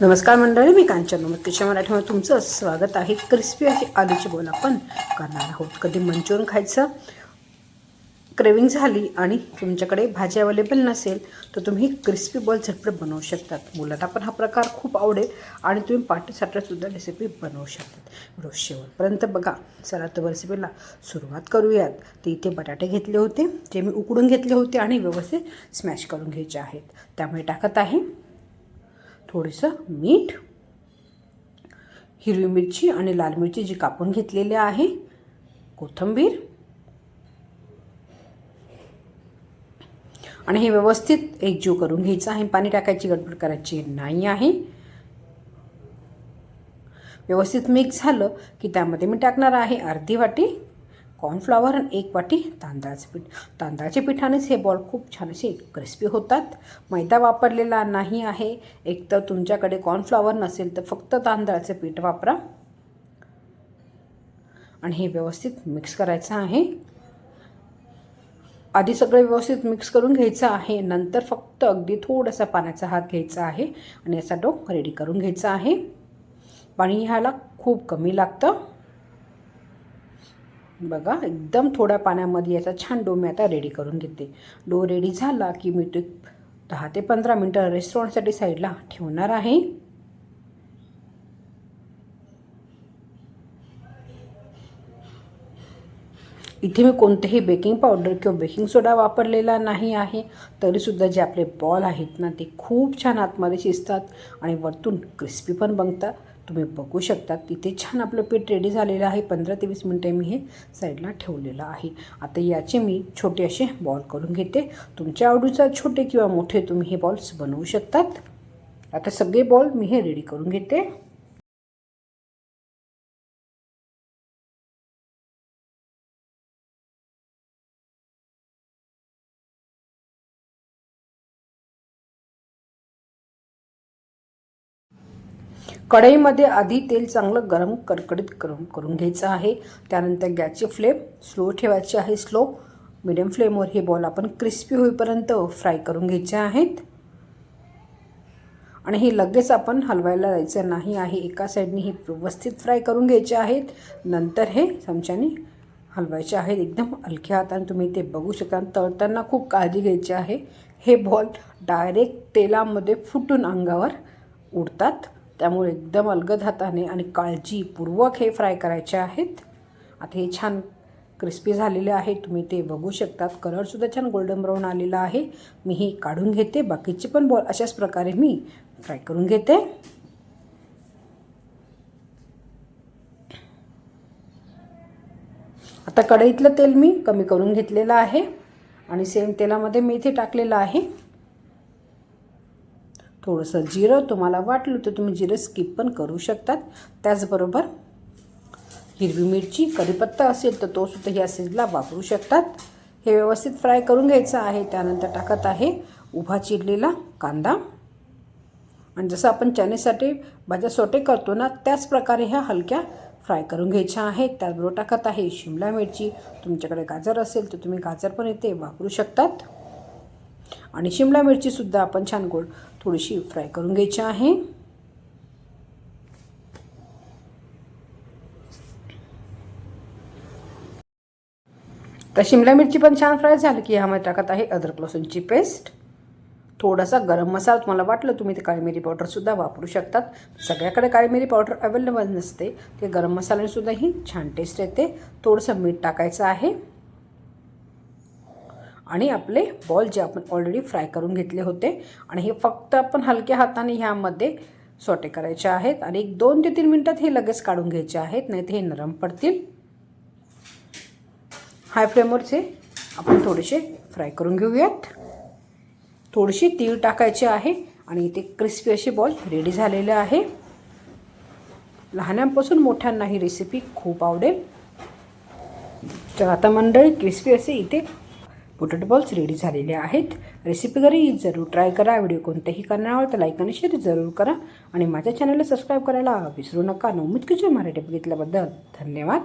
नमस्कार मंडळी मी कांचन नमस्कारच्या मराठीमध्ये तुमचं स्वागत आहे. क्रिस्पी अशी आलूची बोल आपण करणार आहोत. कधी मंचुरियन खायचं क्रेविंग झाली आणि तुमच्याकडे भाजी अवेलेबल नसेल तर तुम्ही क्रिस्पी बॉल झटपट बनवू शकतात. मुलांना पण हा प्रकार खूप आवडेल आणि तुम्ही पार्टीसाठीसुद्धा रेसिपी बनवू शकतात. रोज शेवटपर्यंत बघा. चला तर रेसिपीला सुरुवात करूयात. ते इथे बटाटे घेतले होते जे मी उकडून घेतले होते आणि व्यवस्थित स्मॅश करून घ्यायचे आहेत. त्यामुळे टाकत आहे. थोडंसं मीठ हिरवी मिरची आणि लाल मिरची जी कापून घेतलेली आहे कोथिंबीर. आणि हे व्यवस्थित एकजीव करून घ्यायचं आहे. पाणी टाकायची गडबड करायची नाही आहे. व्यवस्थित मिक्स झालं की त्यामध्ये मी टाकणार आहे अर्धी वाटी कॉर्नफ्लॉवर आणि एक वाटी तांदळाचं पीठ. तांदळाच्या पिठानेच हे बॉल खूप छान असे क्रिस्पी होतात. मैदा वापरलेला नाही आहे. एक तर तुमच्याकडे कॉर्नफ्लॉवर नसेल तर फक्त तांदळाचं पीठ वापरा. आणि हे व्यवस्थित मिक्स करायचं आहे. आधी सगळं व्यवस्थित मिक्स करून घ्यायचं आहे. नंतर फक्त अगदी थोडासा पाण्याचा हात घ्यायचा आहे. आणि याचा डो रेडी करून घ्यायचा आहे. पाणी ह्याला खूप कमी लागतं. बघा एकदम थोड्या पाण्यामध्ये याचा छान डो मी आता रेडी करून घेते. डो रेडी झाला की मी ते दहा ते पंधरा मिनटं रेस्टॉरंटसाठी साईडला ठेवणार आहे. इथे मी कोणतेही बेकिंग पावडर किंवा बेकिंग सोडा वापरलेला नाही आहे. तरीसुद्धा जे आपले बॉल आहेत ना ते खूप छान आतमध्ये शिजतात आणि वरतून क्रिस्पी पण बनतात. तुम्ही बघू शकता तिथे छान आपलं पीठ रेडी झालेलं आहे. पंधरा ते वीस मिनटं मी हे साईडला ठेवलेलं आहे. आता याचे मी छोटे असे बॉल करून घेते. तुमच्या आवडीचा छोटे किंवा मोठे तुम्ही हे बॉल्स बनवू शकतात. आता सगळे बॉल मी हे रेडी करून घेते. कढईमध्ये आधी तेल चांगलं गरम कडकडीत करून करून घ्यायचं आहे. त्यानंतर गॅसची फ्लेम स्लो ठेवायची आहे. स्लो मिडियम फ्लेमवर हे बॉल आपण क्रिस्पी होईपर्यंत फ्राय करून घ्यायचे आहेत. आणि हे लगेच आपण हलवायला जायचं नाही आहे. एका साईडने हे व्यवस्थित फ्राय करून घ्यायचे आहेत. नंतर हे चमच्याने हलवायचे आहेत. एकदम हलक्या हाताने तुम्ही ते बघू शकता तळताना खूप काळजी घ्यायची आहे. हे बॉल डायरेक्ट तेलामध्ये फुटून अंगावर उडतात. त्यामुळे एकदम अलगद हाताने आणि काळजीपूर्वक हे फ्राय करायचे आहेत. आता हे छान क्रिस्पी झालेले आहे तुम्ही ते बघू शकतात. कलरसुद्धा छान गोल्डन ब्राऊन आलेला आहे. मी हे काढून घेते. बाकीचे पण बॉल अशाच प्रकारे मी फ्राय करून घेते. आता कढईतलं तेल मी कमी करून घेतलेलं आहे. आणि सेम तेलामध्ये मेथी टाकलेलं आहे. थोडंसं जिरं तुम्हाला वाटलं तर तुम्ही जिरं स्किप पण करू शकतात. त्याचबरोबर हिरवी मिरची कढीपत्ता असेल तर तो सुद्धा ह्या सीजला वापरू शकतात. हे व्यवस्थित फ्राय करून घ्यायचं आहे. त्यानंतर टाकत आहे उभा चिरलेला कांदा. आणि जसं आपण चण्यासाठी भाज्या सोटे करतो ना त्याच प्रकारे ह्या हलक्या फ्राय करून घ्यायच्या आहेत. त्याचबरोबर टाकत आहे शिमला मिरची. तुमच्याकडे गाजर असेल तर तुम्ही गाजर पण इथे वापरू शकतात. आणि शिमला मिरचीसुद्धा आपण छान गोड थोडीशी फ्राय करून घ्यायची आहे. तर शिमला मिरची पण छान फ्राय झाली की ह्यामध्ये टाकत आहे अद्रक लसूणची पेस्ट. थोडासा गरम मसाला तुम्हाला वाटलं तुम्ही ते काळी मिरी पावडरसुद्धा वापरू शकतात. सगळ्याकडे काळी मिरी पावडर अवेलेबल नसते. ते गरम मसाल्यानेसुद्धाही छान टेस्ट येते. थोडंसं मीठ टाकायचं आहे. आणि आपले बॉल जे आपण ऑलरेडी फ्राय करून घेतले होते. आणि हे फक्त आपण हलक्या हाताने ह्यामध्ये सोटे करायचे आहेत. आणि एक दोन ते तीन मिनटात हे लगेच काढून घ्यायचे आहेत नाही हे नरम पडतील. हाय फ्लेमवरचे आपण थोडेसे फ्राय करून घेऊयात. थोडीशी तीळ टाकायची आहे आणि इथे क्रिस्पी असे बॉल रेडी झालेले आहे. लहानांपासून मोठ्यांना ही रेसिपी खूप आवडेल. तर आता मंडळी क्रिस्पी असे इथे पोटॅटो बॉल्स रेडी झालेले आहेत. रेसिपी घरी जरूर ट्राय करा. व्हिडिओ कोणत्याही करणार तर लाईक आणि शेअर जरूर करा. आणि माझ्या चॅनलला सबस्क्राईब करायला विसरू नका. नवमित किचन मराठी बघितल्याबद्दल धन्यवाद.